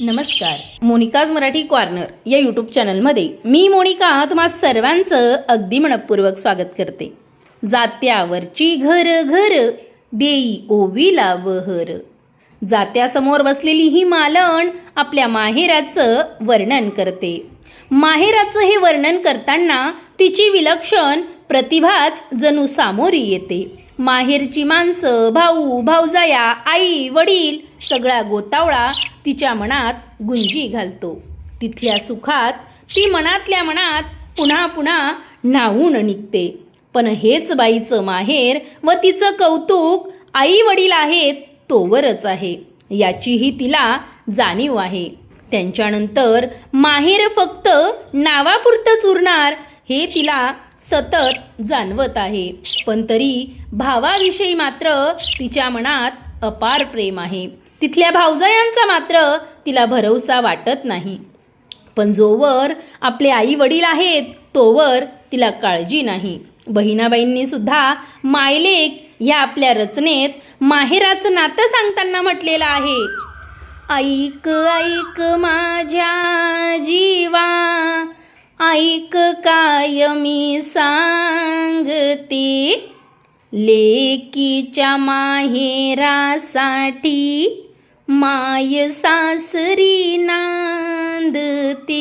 नमस्कार. मोनिकाज मराठी कॉर्नर या यूट्यूब चॅनलमध्ये मी मोनिका तुम्हा सर्वांचं अगदी मनपूर्वक स्वागत करते. जात्यावरची घर घर देई ओवीला वहर. जात्यासमोर बसलेली ही मालण आपल्या माहेराचं वर्णन करते. माहेराचं हे वर्णन करताना तिची विलक्षण प्रतिभाच जणू सामोरी येते. माहेरची माणसं भाऊ भाऊजाया आई वडील सगळा गोतावळा तिच्या मनात गुंजी घालतो. तिथल्या सुखात ती मनातल्या मनात पुन्हा पुन्हा न्हावून निघते. पण हेच बाईचं माहेर व तिचं कौतुक आई वडील आहेत तोवरच आहे. याचीही तिला जाणीव आहे. त्यांच्यानंतर माहेर फक्त नावापुरतंच उरणार हे तिला सतत जाणवत आहे. पण तरी भावाविषयी मात्र तिच्या मनात अपार प्रेम आहे. तिथल्या भावजायांचा मात्र तिला भरवसा वाटत नाही. पण जोवर आपले आई वडील आहेत तोवर तिला काळजी नाही. बहिणाबाईंनी सुद्धा मायलेक ह्या आपल्या रचनेत माहेराचं नातं सांगताना म्हटलेलं आहे. ऐक ऐक माझ्या जीवा ऐक काय मी सांगते. लेकीच्या माहेरासाठी माय सासरी नांदते.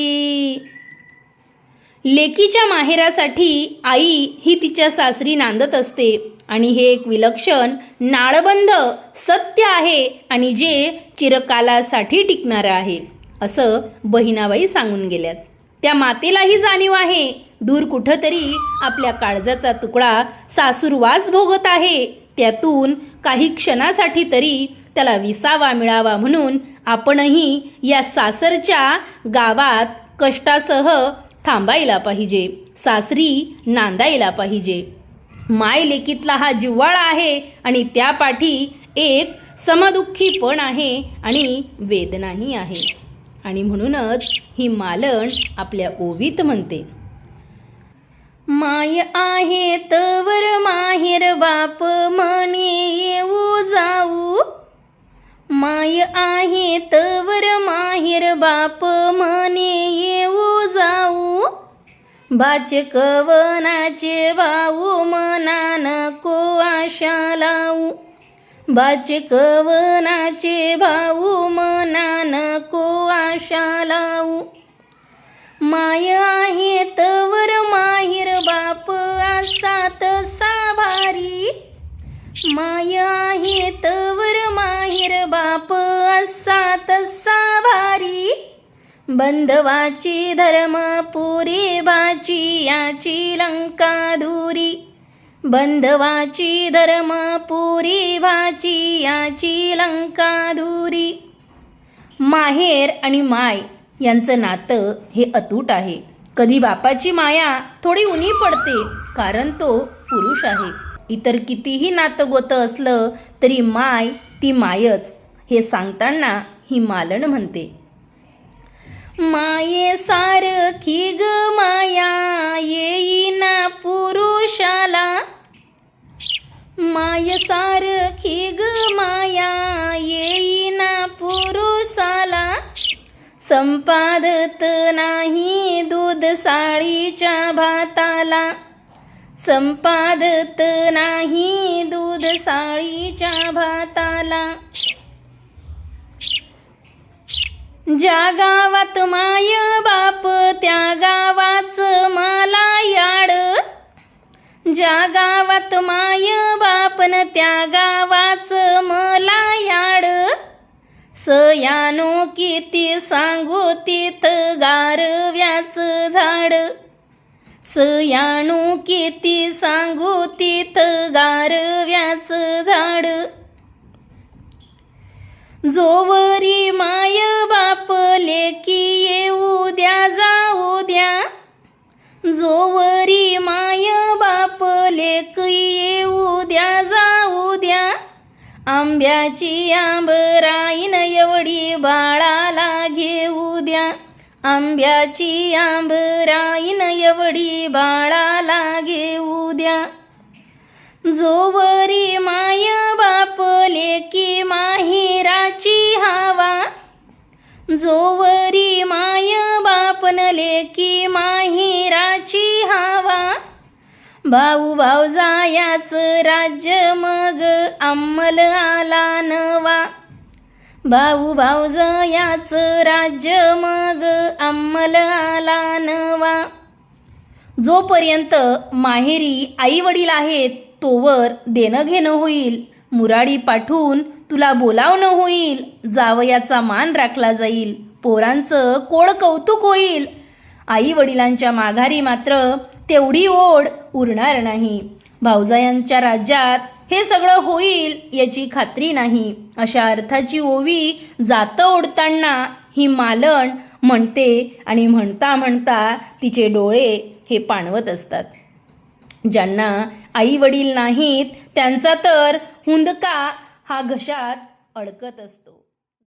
लेकीच्या माहेरासाठी आई ही तिच्या सासरी नांदत असते आणि हे एक विलक्षण नाळबंध सत्य आहे आणि जे चिरकालासाठी टिकणारं आहे असं बहिणाबाई सांगून गेल्यात. त्या मातेलाही जाणीव आहे दूर कुठंतरी आपल्या काळजाचा तुकडा सासूरवास भोगत आहे त्यातून काही क्षणासाठी तरी त्याला विसावा मिळावा म्हणून आपणही या सासरच्या गावात कष्टासह थांबायला पाहिजे सासरी नांदायला पाहिजे. माय लेकीतला हा जिव्हाळा आहे आणि त्या पाठी एक समदुःखीपण आहे आणि वेदनाही आहे. आणि म्हणूनच ही मालण आपल्या ओवीत म्हणते. माय आहे तवर माहेर बाप माय आहे तवर माहेर बाप म्हणे येऊ जाऊ. बाच कवनाचे भाऊ मना नको आशा लावू. बाच कवनाचे भाऊ मना नको आशा लावू. माय आहे तवर माहेर बाप असात साभारी माय आहे तवर बाप बाप तसा भारी बंधवाची धर्म पुरी बाची याची लंका धुरी बंधवाची धर्म पुरी भाची याची लंका धुरी माहेर आणि माय यांचं नातं हे अतूट आहे. कधी बापाची माया थोडी उनी पडते कारण तो पुरुष आहे. इतर कितीही नातं गोतं असलं तरी माय ती मायच. हे सांगताना ही मालण म्हणते माये सारखी ग माया येईना पुरुषाला. माय सारखी ग माया येईना पुरुषाला. संपादत नाही दूध साळीच्या भाताला. संपादत नाही दूध साळीच्या भाताला. ज्या गावात माय बाप त्या गावाच मला याड. ज्या गावात माय बापन त्या गावाच मला याड. सयानो किती सांगू तिथ गारव्याच झाड. सयाणू किती सांगू तिथ गारव्याच झाड. जोवरी मा की येऊ द्या जाऊ द्या. जोवरी माय बाप लेक येऊ द्या जाऊ द्या. आंब्याची आंबराईन एवढी बाळाला घेऊ द्या. आंब्याची आंबराईन एवढी बाळाला घेऊ द्या. जोवरी जोवरी माय बापन लेकी माहिराची हावा. भाऊ भाऊ जायाच राज्य मग अंमल आला नवा. भाऊ भाऊ जयाच राज्य मग अंमल आला नवा. जोपर्यंत माहेरी आई वडील आहेत तोवर देणं घेणं होईल. मुराडी पाठवून तुला बोलावणं होईल. जावयाचा मान राखला जाईल. पोरांचं कोड कौतुक होईल. आई वडिलांच्या माघारी मात्र तेवढी ओढ उरणार नाही. भाऊजायांच्या राज्यात हे सगळं होईल याची खात्री नाही. अशा अर्थाची ओवी जातं ओढताना ही मालण म्हणते आणि म्हणता म्हणता तिचे डोळे हे पाणवत असतात. ज्यांना आई वडील नाहीत त्यांचा तर हुंदका हा घशात अडकत असतो.